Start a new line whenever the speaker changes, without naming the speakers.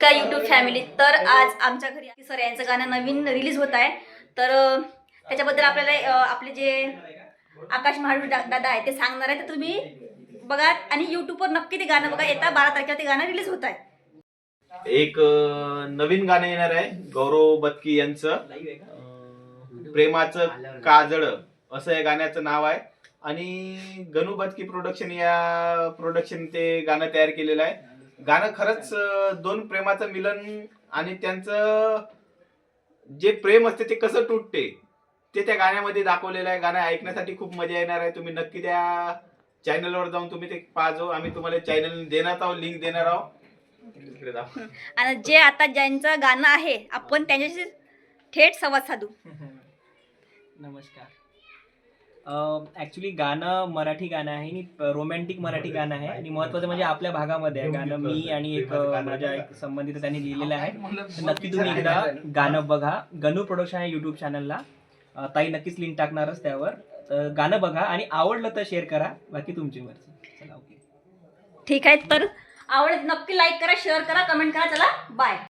का YouTube family तर आज आमच्या घरी सर यांचं गाणं नवीन रिलीज होत आहे. तर त्याच्याबद्दल आपल्याला आपले जे आकाश महाडू दादा आहे ते सांगणार आहे तर तुम्ही बघा आणि यूट्यूबवर नक्की ते गाणं बघा. येता बारा तारखेला ते गाणं रिलीज होत आहे.
एक नवीन गाणं येणार आहे. गौरव बतकी यांचं. प्रेमाचं काजळ असं या गाण्याचं नाव आहे. आणि गणू बतकी प्रोडक्शन या प्रोडक्शन ते गाणं तयार केलेलं आहे. गाणं खरंच अं, दोन प्रेमाचं मिलन आणि त्यांचं जे प्रेम असते ते कसं तुटते ते त्या गाण्यामध्ये दाखवलेलं आहे. गाणं ऐकण्यासाठी खूप मजा येणार आहे. तुम्ही नक्की त्या चॅनलवर जाऊन तुम्ही ते पाहजो. आम्ही तुम्हाला चॅनल देणार आहोत लिंक देणार आहोत.
आणि जे आता ज्यांचं गाणं आहे आपण त्यांच्याशी थेट संवाद साधू.
नमस्कार. ॲक्च्युली गाणं मराठी गाणं आहे आणि रोमॅन्टिक मराठी गाणं आहे. आणि महत्त्वाचं म्हणजे आपल्या भागामध्ये आहे गाणं. मी आणि एक माझ्या एक संबंधित त्यांनी लिहिलेलं आहे. तर नक्की तुम्ही एकदा गाणं बघा. गणू प्रोडक्शन आहे यूट्यूब चॅनलला ताई नक्कीच लिंक टाकणारच त्यावर. तर गाणं बघा आणि आवडलं तर शेअर करा. बाकी तुमची मर्जी. चला ओके
ठीक आहे तर आवडत नक्की लाईक करा शेअर करा कमेंट करा. चला बाय